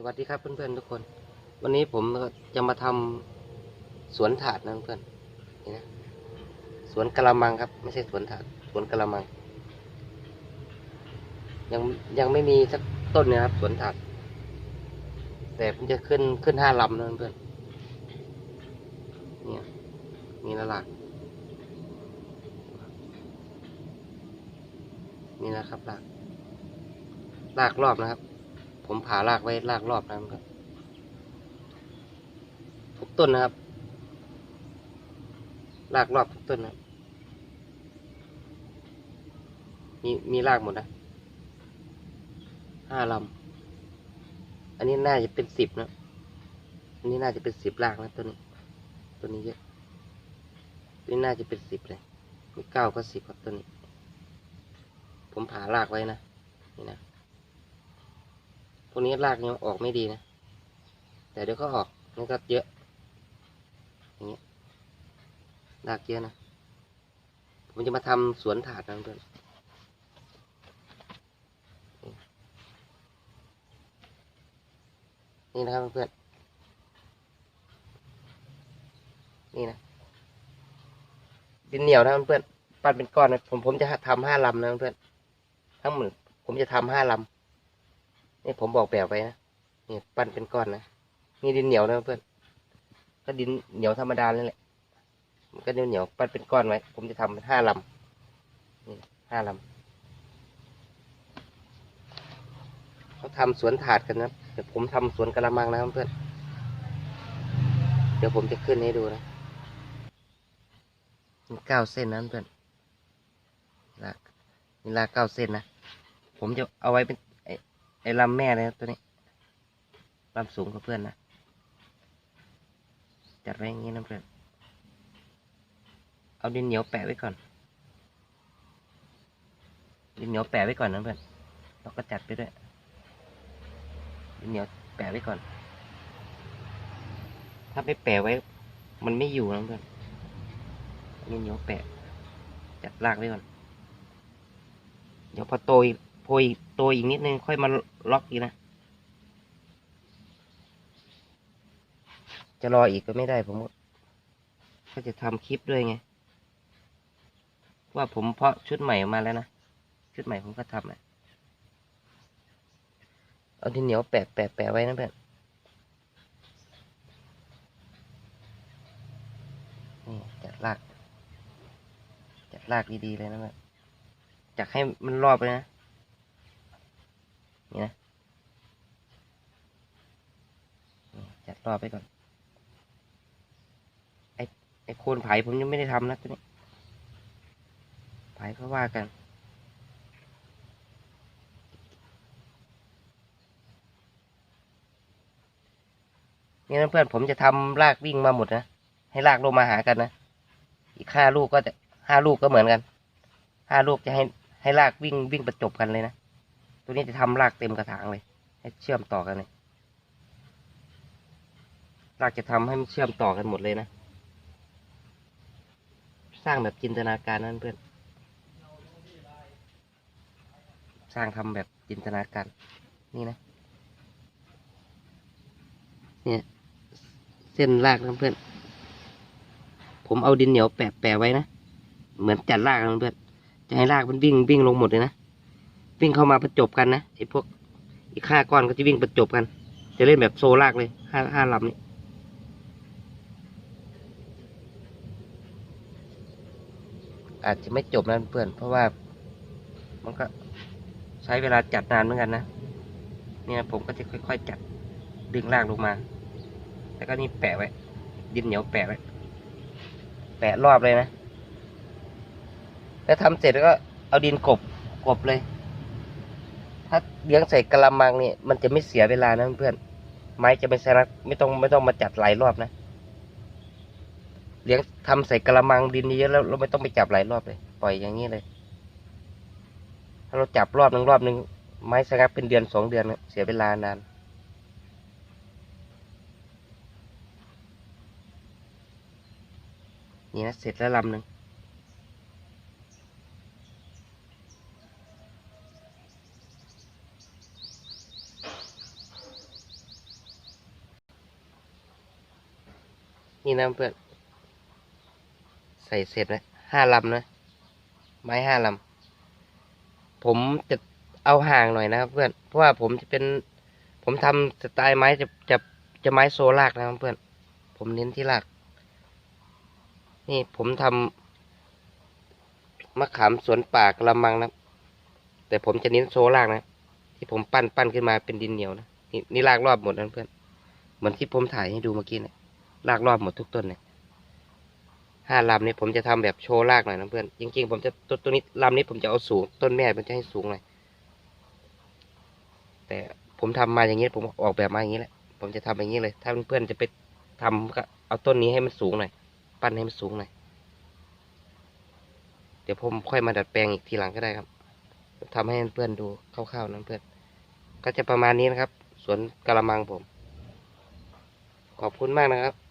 สวัสดีครับเพื่อนๆทุกคน วันนี้ผมจะมาทำสวนถาดนะเพื่อนนี่นะสวนกะละมังครับ ไม่ใช่สวนถาดสวนกะละมัง ยังยังไม่มีสักต้นนะครับ สวนถาด แต่ผมจะขึ้นขึ้นห้าลำนะเพื่อนเนี่ยมีละหลากนี่นะครับหลากหลากรอบนะครับ ผมผ่ารากไว้รากรอบนะครับ ทุกต้นนะครับ รากรอบทุกต้นนะมีมีรากหมดนะห้าลำอันนี้น่าจะเป็นสิบนะอันนี้น่าจะเป็นสิบรากนะต้นนี้ต้นนี้เยอะต้นนี้น่าจะเป็นสิบเลยมีเก้าก็สิบครับต้นนี้ ผมผ่ารากไว้นะนี่นะ พวกนี้รากยังออกไม่ดีนะ แต่เดี๋ยวก็ออกนี่ก็เยอะอย่างเงี้ยรากเยอะนะ ผมจะมาทำสวนถาดนะเพื่อนนี่นะครับเพื่อนนี่นะดินเหนียวนะเพื่อนปั้นเป็นก้อนนะผมผมจะทำห้าลำนะเพื่อนทั้งหมดผมจะทำห้าลำ นี่ผมบอกแบบไว้นะนี่ปั้นเป็นก้อนนะนี่ดินเหนียวนะเพื่อนก็ดินเหนียวธรรมดาเลยแหละมันก็ดินเหนียวปั้นเป็นก้อนไว้ ผมจะทำเป็นห้าลำนี่ห้าลำเขาทำสวนถาดกันนะแต่ผมทำสวนกระมังนะเพื่อนเดี๋ยวผมจะขึ้นให้ดูนะมีเก้าเส้นนะเพื่อนลากมีลากเก้าเส้นนะผมจะเอาไว้เป็น ลำแม่เลยนะตัวนี้ลำสูงกว่าเพื่อนนะ จัดไว้อย่างนี้นะเพื่อน เอาดินเหนียวแปะไว้ก่อน ดินเหนียวแปะไว้ก่อนนะเพื่อนแล้วก็จัดไปด้วย ดินเหนียวแปะไว้ก่อน ถ้าไม่แปะไว้ มันไม่อยู่นะเพื่อน ดินเหนียวแปะ จัดรากไว้ก่อน เดี๋ยวพอโตอีก พยโตอีกนิดนึงค่อยมาล็อกอีกนะ จะรออีกก็ไม่ได้ผมก็จะทำคลิปด้วยไง ว่าผมเพาะชุดใหม่มาแล้วนะ ชุดใหม่ผมก็ทำนะเอาดินเหนียวแปะแปะแปะไว้นะเพื่อนนี่จัดราก จัดรากดีๆเลยนะเพื่อนจักให้มันรอบเลยนะ นี่นะจัดรอบไปก่อน ไอ้ไอ้โคนไผ่ผมยังไม่ได้ทำนะตัวนี้ไผ่ก็ว่ากันนี่นะเพื่อนผมจะทำรากวิ่งมาหมดนะ ให้รากลงมาหากันนะ อีกห้าลูกก็จะห้าลูกก็เหมือนกันห้าลูกจะให้ให้รากวิ่งวิ่งประจบกันเลยนะ ตัวนี้จะทำรากเต็มกระถางเลย ให้เชื่อมต่อกันเลยรากจะทำให้มันเชื่อมต่อกันหมดเลยนะ สร้างแบบจินตนาการนั่นเพื่อน สร้างทำแบบจินตนาการ นี่นะ เนี่ยเส้นรากนะเพื่อน ผมเอาดินเหนียวแปะแปะไว้นะ เหมือนจัดรากนะเพื่อน จะให้รากมันวิ่งวิ่งลงหมดเลยนะ วิ่งเข้ามาประจบกันนะไอ้พวกอีกห้าก้อนก็จะวิ่งประจบกัน จะเล่นแบบโซลากเลยห้าห้าลำนี้อาจจะไม่จบนะเพื่อนเพราะว่า มันก็ใช้เวลาจัดนานเหมือนกันนะเนี่ยผมก็จะค่อยๆจัดดึงรากลงมา แล้วก็นี่แปะไว้ ดินเหนียวแปะไว้ แปะรอบเลยนะ แล้วทำเสร็จแล้วก็เอาดินกบกบเลย ถ้าเลี้ยงใส่กระมังเนี่ยมันจะไม่เสียเวลานะเพื่อนไม้จะไม่ใช่นะไม่ต้องไม่ต้องมาจัดหลายรอบนะ เลี้ยงทำใส่กระมังดินเยอะแล้วเราไม่ต้องไปจับหลายรอบเลย ปล่อยอย่างนี้เลย ถ้าเราจับรอบหนึ่งรอบหนึ่งไม้สงับเป็นเดือนสองเดือนเลยเสียเวลานานนี่นะเสร็จแล้วลำหนึ่ง นี่นะเพื่อน ใส่เสร็จแล้วห้าลำนะ ไม้ห้าลำ ผมจะเอาห่างหน่อยนะครับเพื่อน เพราะว่าผมจะเป็น ผมทำสไตล์ไม้จะจะจะไม้โซลากนะครับเพื่อน ผมเน้นที่ราก นี่ผมทำมะขามสวนป่ากระมังนะ แต่ผมจะเน้นโซลากนะ ที่ผมปั้นปั้นขึ้นมาเป็นดินเหนียวนะ นี่นี่รากรอบหมดนะเพื่อน เหมือนที่ผมถ่ายให้ดูเมื่อกี้เนี่ย รากรอบหมดทุกต้นเนี่ยห้าลำนี่ผมจะทำแบบโชว์รากหน่อยนะเพื่อน จริง ๆ ผมจะต้นตัวนี้ลำนี้ผมจะเอาสูง ต้นแม่มันจะให้สูงหน่อย แต่ผมทำมาอย่างนี้ผมออกแบบมาอย่างนี้แหละ ผมจะทำอย่างนี้เลย ถ้าเพื่อนๆจะไปทำก็เอาต้นนี้ให้มันสูงหน่อย ปั้นให้มันสูงหน่อย เดี๋ยวผมค่อยมาดัดแปลงอีกทีหลังก็ได้ครับทำให้เพื่อนดูคร่าวๆนะเพื่อน ก็จะประมาณนี้นะครับ สวนกะละมังผม ขอบคุณมากนะครับ